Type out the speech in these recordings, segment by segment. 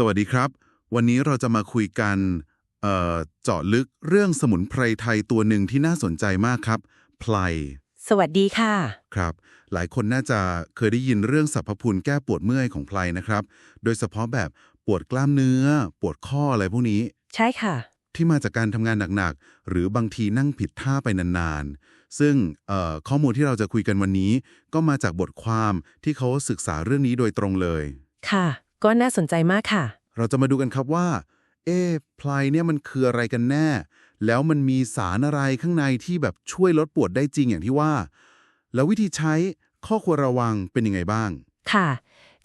สวัสดีครับ วันนี้เราจะมาคุยกันเอ่อเจาะลึกเรื่องสมุนไพรไทยตัวหนึ่งที่น่าสนใจมากครับไพลสวัสดีค่ะ ครับ หลายคนน่าจะเคยได้ยินเรื่องสรรพคุณแก้ปวดเมื่อยของไพลนะครับ โดยเฉพาะแบบปวดกล้ามเนื้อ ปวดข้ออะไรพวกนี้ ใช่ค่ะ ที่มาจากการทำงานหนักๆ หรือบางทีนั่งผิดท่าไปนานๆ ซึ่งเอ่อข้อมูลที่เราจะคุยกันวันนี้ ก็มาจากบทความที่เขาศึกษาเรื่องนี้โดยตรงเลย ค่ะ ก็น่าสนใจมากค่ะ เราจะมาดูกันครับว่า เอ๊ะไพลเนี่ยมันคืออะไรกันแน่ แล้วมันมีสารอะไรข้างในที่แบบช่วยลดปวดได้จริงอย่างที่ว่า แล้ววิธีใช้ข้อควรระวังเป็นยังไงบ้าง ค่ะ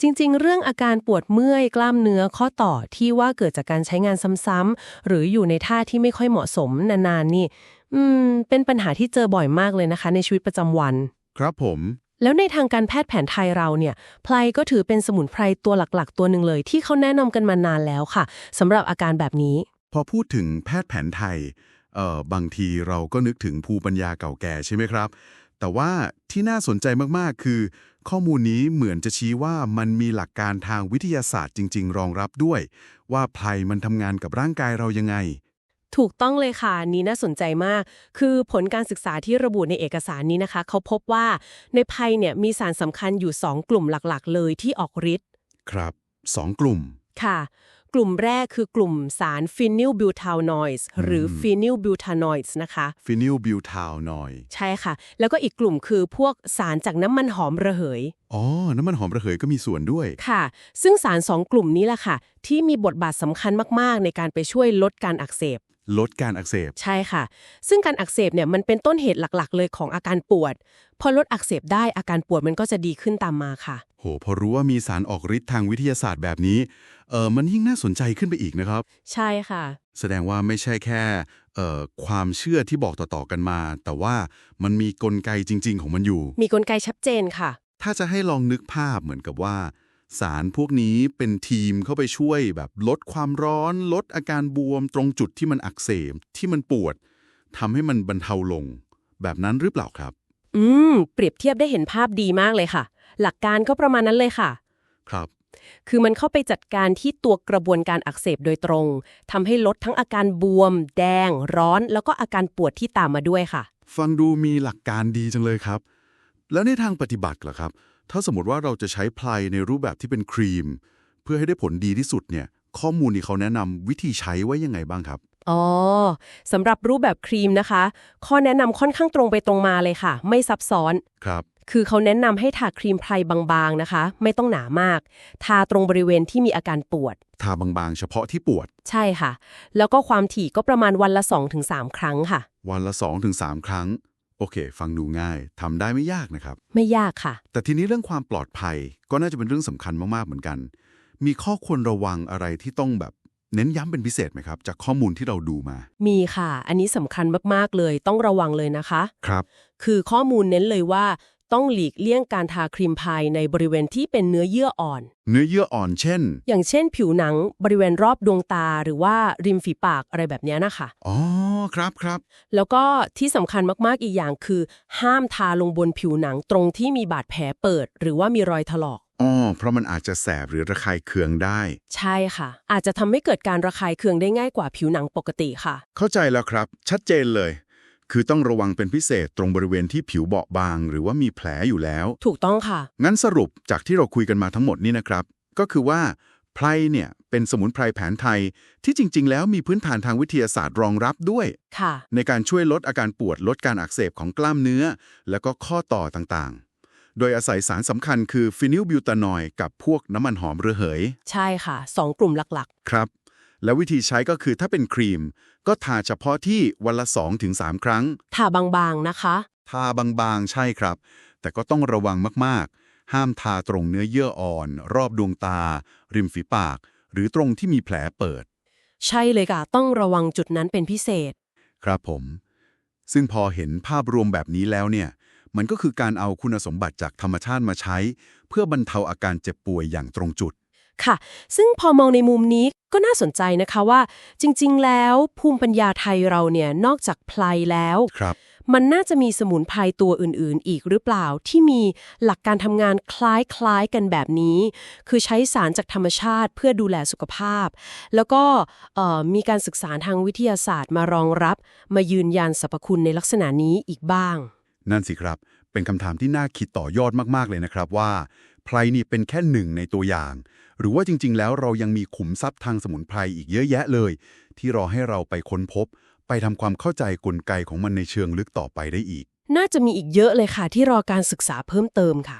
จริงๆ เรื่องอาการปวดเมื่อยกล้ามเนื้อข้อต่อที่ว่าเกิดจากการใช้งานซ้ำๆหรืออยู่ในท่าที่ไม่ค่อยเหมาะสมนานๆนี่ อืม เป็นปัญหาที่เจอบ่อยมากเลยนะคะ ในชีวิตประจำวัน ครับผม แล้วในทางการแพทย์แผนไทยเราเนี่ยไพลก็ถือเป็นสมุนไพรตัวหลักๆ ตัวหนึ่งเลย ที่เขาแนะนำกันมานานแล้วค่ะสำหรับอาการแบบนี้ พอพูดถึงแพทย์แผนไทยเอ่อบางทีเราก็นึกถึงภูปัญญาเก่าแก่ใช่ไหมครับ แต่ว่าที่น่าสนใจมากๆ คือ ข้อมูลนี้เหมือนจะชี้ว่ามันมีหลักการทางวิทยาศาสตร์จริง ๆ รองรับด้วย ว่าไพลมันทำงานกับร่างกายเรายังไง ถูกต้องเลยค่ะอันนี้น่าสนใจมาก คือผลการศึกษาที่ระบุในเอกสารนี้นะคะ เขาพบว่าในไพรเนี่ยมีสารสำคัญอยู่ 2 กลุ่มหลักๆ เลยที่ออกฤทธิ์ครับสองกลุ่มค่ะ กลุ่มแรกคือกลุ่มสารฟินิลบิวทานอยส์หรือฟินิลบิวทานอยส์นะคะฟินิลบิวทาวหน่อยใช่ค่ะ แล้วก็อีกกลุ่มคือพวกสารจากน้ำมันหอมระเหย อ๋อ น้ำมันหอมระเหยก็มีส่วนด้วยค่ะ ซึ่งสารสองกลุ่มนี้แหละค่ะ ที่มีบทบาทสำคัญมากๆ ในการไปช่วยลดการอักเสบ ลดการอักเสบ ใช่ค่ะ ซึ่งการอักเสบเนี่ยมันเป็นต้นเหตุหลักๆ เลยของอาการปวด พอลดอักเสบได้อาการปวดมันก็จะดีขึ้นตามมาค่ะ โห พอรู้ว่ามีสารออกฤทธิ์ทางวิทยาศาสตร์แบบนี้ เออมันยิ่งน่าสนใจขึ้นไปอีกนะครับ ใช่ค่ะ แสดงว่าไม่ใช่แค่เอ่อความเชื่อที่บอกต่อๆกันมา แต่ว่ามันมีกลไกจริง ๆ ของมันอยู่ มีกลไกชัดเจนค่ะ ถ้าจะให้ลองนึกภาพเหมือนกับว่า สารพวกนี้เป็นทีมเข้าไปช่วยแบบลดความร้อน ลดอาการบวมตรงจุดที่มันอักเสบที่มันปวดทำให้มันบรรเทาลง แบบนั้นหรือเปล่าครับ อืม เปรียบเทียบได้เห็นภาพดีมากเลยค่ะ หลักการก็ประมาณนั้นเลยค่ะ ครับ คือมันเข้าไปจัดการที่ตัวกระบวนการอักเสบโดยตรงทำให้ลดทั้งอาการบวม แดง ร้อน แล้วก็อาการปวดที่ตามมาด้วยค่ะ ฟังดูมีหลักการดีจังเลยครับ แล้วในทางปฏิบัติล่ะครับ ถ้าสมมติว่าเราจะใช้ไพลในรูปแบบที่เป็นครีม เพื่อให้ได้ผลดีที่สุดเนี่ย ข้อมูลที่เขาแนะนำวิธีใช้ไว้ยังไงบ้างครับ อ๋อสำหรับรูปแบบครีมนะคะ ข้อแนะนำค่อนข้างตรงไปตรงมาเลยค่ะ ไม่ซับซ้อน ครับ คือเขาแนะนำให้ทาครีมไพรบางๆนะคะ ไม่ต้องหนามาก ทาตรงบริเวณที่มีอาการปวด ทาบางๆ เฉพาะที่ปวด ใช่ค่ะ แล้วก็ความถี่ก็ประมาณวันละ 2-3 ครั้งค่ะ วันละ 2-3 ครั้ง โอเค ฟังดูง่ายทำได้ไม่ยากนะครับ ไม่ยากค่ะ แต่ทีนี้เรื่องความปลอดภัยก็น่าจะเป็นเรื่องสำคัญมากๆเหมือนกัน มีข้อควรระวังอะไรที่ต้องแบบเน้นย้ำเป็นพิเศษไหมครับ จากข้อมูลที่เราดูมามีค่ะ อันนี้สำคัญมาก ๆ เลย ต้องระวังเลยนะคะ ครับ คือข้อมูลเน้นเลยว่าต้องหลีกเลี่ยงการทาครีมไพรในบริเวณที่เป็นเนื้อเยื่ออ่อน เนื้อเยื่ออ่อนเช่นอย่างเช่น ผิวหนังบริเวณรอบดวงตาหรือว่าริมฝีปากอะไรแบบเนี้ยนะคะ อ๋อ ครับครับ แล้วก็ที่สำคัญมากๆอีกอย่างคือ ห้ามทาลงบนผิวหนังตรงที่มีบาดแผลเปิด หรือว่ามีรอยถลอกอ๋อเพราะมันอาจจะแสบหรือระคายเคืองได้ ใช่ค่ะ อาจจะทำให้เกิดการระคายเคืองได้ง่ายกว่าผิวหนังปกติค่ะ เข้าใจแล้วครับ ชัดเจนเลย คือต้องระวังเป็นพิเศษตรงบริเวณที่ผิวเบาบาง หรือว่ามีแผลอยู่แล้ว ถูกต้องค่ะ งั้นสรุปจากที่เราคุยกันมาทั้งหมดนี่นะครับ ก็คือว่า ไพรเนี่ยเป็นสมุนไพรแผนไทยที่จริง ๆ แล้วมีพื้นฐานทางวิทยาศาสตร์รองรับด้วย ค่ะ ในการช่วยลดอาการปวดลดการอักเสบของกล้ามเนื้อ แล้วก็ข้อต่อต่างๆ โดยอาศัยสารสำคัญคือฟินิลบิวตานอยด์กับพวกน้ำมันหอมระเหย ใช่ค่ะ สองกลุ่มหลักครับ แล้ววิธีใช้ก็คือถ้าเป็นครีม ก็ทาเฉพาะที่วันละ 2-3 ครั้ง ๆทาบางๆนะคะ ทาบางๆ ใช่ครับ แต่ก็ต้องระวังมากๆ ห้ามทาตรงเนื้อเยื่ออ่อน รอบดวงตา ริมฝีปาก หรือตรงที่มีแผลเปิด ใช่เลยค่ะ ต้องระวังจุดนั้นเป็นพิเศษ ครับผม ซึ่งพอเห็นภาพรวมแบบนี้แล้วเนี่ย มันก็คือการเอาคุณสมบัติจากธรรมชาติมาใช้ เพื่อบรรเทาอาการเจ็บป่วยอย่างตรงจุดค่ะ ซึ่งพอมองในมุมนี้ก็น่าสนใจนะคะว่า จริง ๆ แล้วภูมิปัญญาไทยเราเนี่ยนอกจากไพลแล้วครับ มันน่าจะมีสมุนไพรตัวอื่นๆ อีกหรือเปล่าที่มีหลักการทำงานคล้ายๆกันแบบนี้ คือใช้สารจากธรรมชาติเพื่อดูแลสุขภาพ แล้วก็มีการศึกษาทางวิทยาศาสตร์มารองรับ มายืนยันสรรพคุณในลักษณะนี้อีกบ้าง นั่นสิครับ เป็นคำถามที่น่าคิดต่อยอดมากๆเลยนะครับว่าไพรนี่เป็นแค่หนึ่งในตัวอย่าง หรือว่าจริง ๆ แล้วเรายังมีขุมทรัพย์ทางสมุนไพรอีกเยอะแยะเลย ที่รอให้เราไปค้นพบ ทำความเข้าใจกลไกของมันในเชิงลึกต่อไปได้อีก น่าจะมีอีกเยอะเลยค่ะที่รอการศึกษาเพิ่มเติมค่ะ